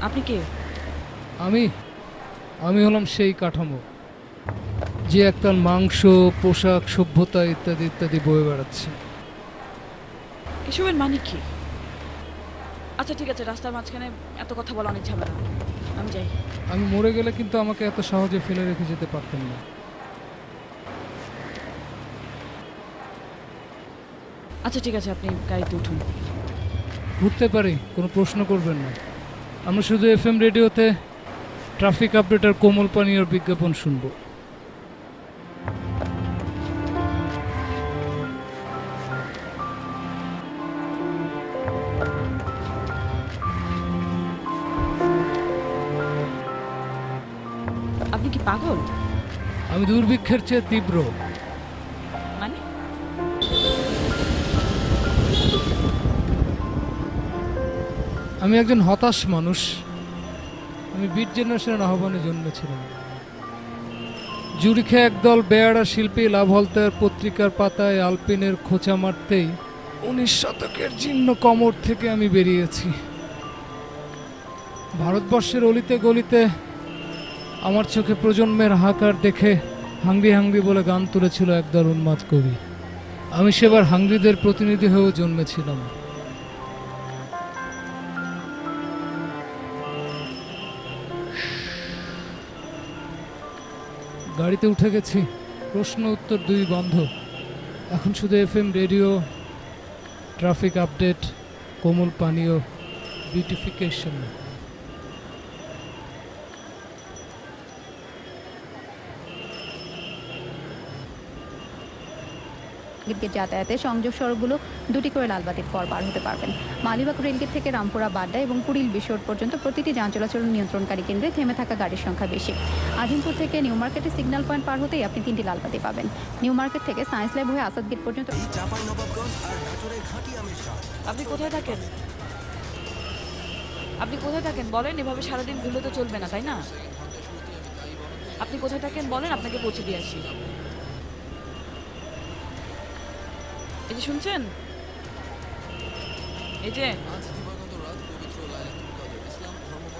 আপনি কে? আমি আমি হলাম সেই কাঠামো যে একতাল মাংস পোশাক সভ্যতা ইত্যাদি ইত্যাদি বয়ে বেড়াচ্ছে। এসবের মানে কি? আচ্ছা ঠিক আছে রাস্তার মাঝখানে এত কথা বলা অনেক ঝামেলা। আমি যাই। আমি মরে গেলে কিন্তু আমাকে এত সহজে ফেলে রেখে যেতে পারতেন না। আচ্ছা ঠিক আছে আপনি গাড়িতে উঠুন। ঘুরতে পারি কোনো প্রশ্ন করবেন না। আমরা শুধু এফ এম রেডিওতে ট্রাফিক আপডেট আর কোমল পানীয়র বিজ্ঞাপন শুনব। আপনি কি পাগল? আমি দুর্ভিক্ষের চেয়ে তীব্র। আমি একজন হতাশ মানুষ। আমি বিট জেনারেশনের আহ্বানে জন্মেছিলাম। জুরিখে একদল বেয়ারা শিল্পী লাভলতার পত্রিকার পাতায় আলপিনের খোঁচা মারতেই উনিশ শতকের জীর্ণ কমর থেকে আমি বেরিয়েছি। ভারতবর্ষের অলিতে গলিতে আমার চোখে প্রজন্মের হাহাকার দেখে হাংরি হাংরি বলে গান তুলেছিল একদল উন্মাদ কবি। আমি সেবার হাংরিদের প্রতিনিধি হয়েও জন্মেছিলাম। গাড়িতে উঠে গেছি। প্রশ্ন উত্তর দুই বন্ধ। এখন শুধু F M radio, traffic update, কোমল পানীয়, বিউটিফিকেশন। রেলগেট যাতায়াতে সংযোগ সড়কগুলো দুটি করে লালবাতির পর পার হতে পারবেন। মালিবাগ রেলগেট থেকে রামপুরা বাড্ডা এবং কুড়িল বিশোর পর্যন্ত প্রতিটি যান চলাচল নিয়ন্ত্রণকারী কেন্দ্রে থেমে থাকা গাড়ির সংখ্যা বেশি। আজিমপুর থেকে নিউ মার্কেটে সিগন্যাল পয়েন্ট পার হতেই আপনি তিনটি লালবাতি পাবেন। নিউ মার্কেট থেকে সায়েন্স ল্যাব হয়ে আসাদ গেট পর্যন্ত আপনি কোথায় থাকেন? আপনি কোথায় থাকেন? বলেন এভাবে সারাদিন ঘুরলে তো চলবে না তাই না? আপনি কোথায় থাকেন? বলেন আপনাকে পৌঁছে দিয়ে আসি। এই যে শুনছেন? এই যে।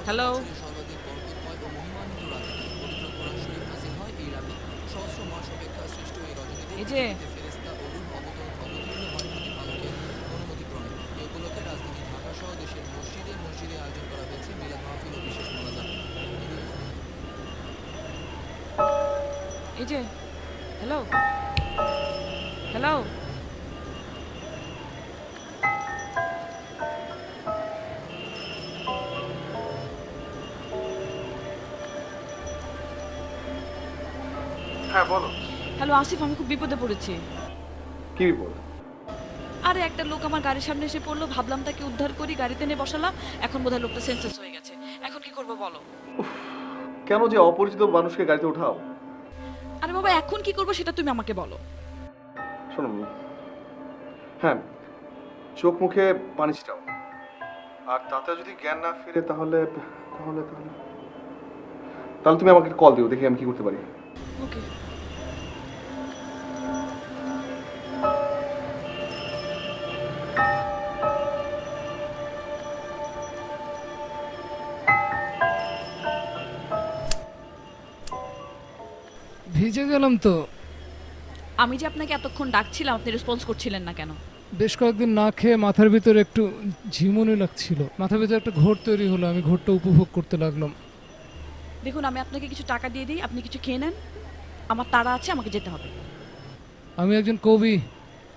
হ্যালো এই যে। এই যে। হ্যালো হ্যালো হ্যাঁ বলো। হ্যালো আসিফ আমি খুব বিপদে পড়েছি। কি বিপদ? আরে একটা লোক আমার গাড়ির সামনে এসে পড়ল ভাবলাম তাকে উদ্ধার করি গাড়িতে নিয়ে বসালাম এখন বোধহয় লোকটা সেন্সেস হয়ে গেছে। এখন কি করব বলো? কেন যে অপরিচিত মানুষকে গাড়িতে উঠাও? আরে বাবা এখন কি করব সেটা তুমি আমাকে বলো। শোনো হ্যাঁ চোখ মুখে পানি ছিটাও। আর তাতে যদি জ্ঞান না ফিরে তাহলে তাহলে তাহলে তাহলে তুমি আমাকে কল দিও দেখি আমি কি করতে পারি। ওকে ভিজে গেলাম তো। আমি যে আপনাকে এতক্ষণ ডাকছিলাম আপনি রেসপন্স করছিলেন না কেন? বেশ কয়েকদিন না খেয়ে মাথার ভিতরে একটু ঝিমুনি লাগছিল। মাথার ভিতরে একটা ঘোর তৈরি হলো আমি ঘোরটা উপভোগ করতে লাগলাম। দেখুন আমি আপনাকে কিছু টাকা দিয়ে দিই আপনি কিছু খেয়ে নেন। আমার তাড়া আছে আমাকে যেতে হবে। আমি একজন কবি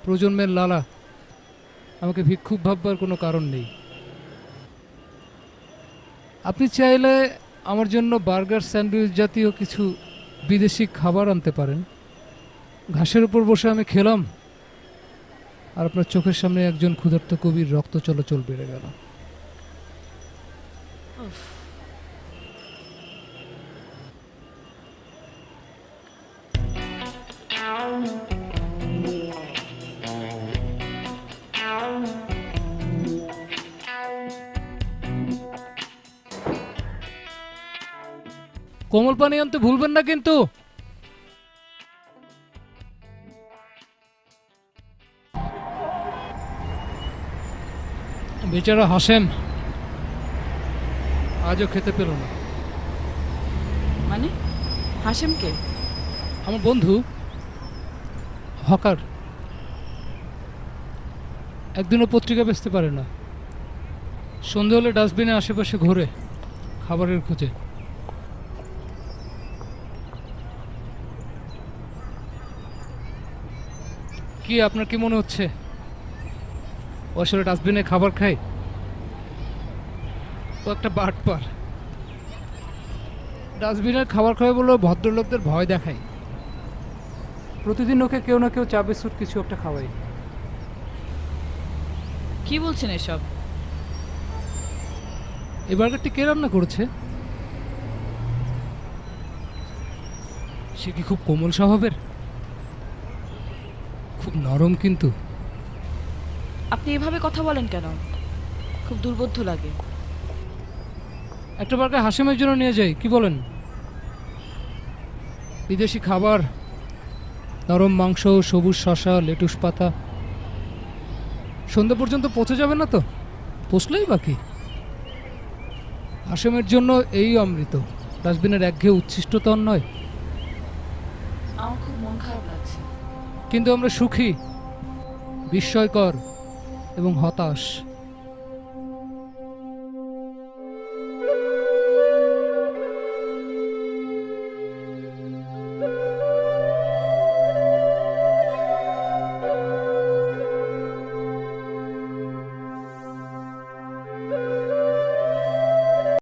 প্রজন্মের লালা। আমাকে ভিক্ষুক ভাববার কোনো কারণ নেই। আপনি চাইলে আমার জন্য বার্গার স্যান্ডউইচ জাতীয় কিছু বিদেশি খাবার আনতে পারেন। ঘাসের উপর বসে আমি খেলাম, আর আপনার চোখের সামনে একজন ক্ষুধার্ত কবির রক্ত চলাচল বেড়ে গেল। কোমল পানি আনতে ভুলবেন না কিন্তু। বেচারা হাসেম আজও খেতে পেল না। মানে? হাসেমকে আমার বন্ধু হকার। একদিনও পত্রিকা বেচতে পারে না। সন্ধে হলে ডাস্টবিনে আশেপাশে ঘোরে খাবারের খোঁজে। কি আপনার কি মনে হচ্ছে? ও আসলে ডাস্টবিনে খাবার খায়। ও একটা বাট পার ডাস্টবিনের খাবার খায় বলে ভদ্রলোকদের ভয় দেখায়। প্রতিদিন ওকে কেউ না কেউ চা বিস্কুট কিছু একটা খাওয়াই কি বলছেন এসব? এই বার্গারটি কে রান্না করেছে? সে কি খুব কোমল স্বভাবের? খুব নরম কিন্তু। আপনি এভাবে কথা বলেন কেন? খুব দুর্বোধ্য লাগে। একটা বার্গার হাসেমের জন্য নিয়ে যাই কি বলেন? বিদেশি খাবার নরম মাংস সবুজ শশা লেটুস পাতা। সন্ধ্যা পর্যন্ত পচে যাবে না তো? পচলেই বাকি হাসেমের জন্য এই অমৃত। ডাস্টবিনের একঘেয়ে উচ্ছিষ্ট তন নয়। আমার খুব মন খারাপ লাগছে। কিন্তু আমরা সুখী বিস্ময়কর এবং হতাশ।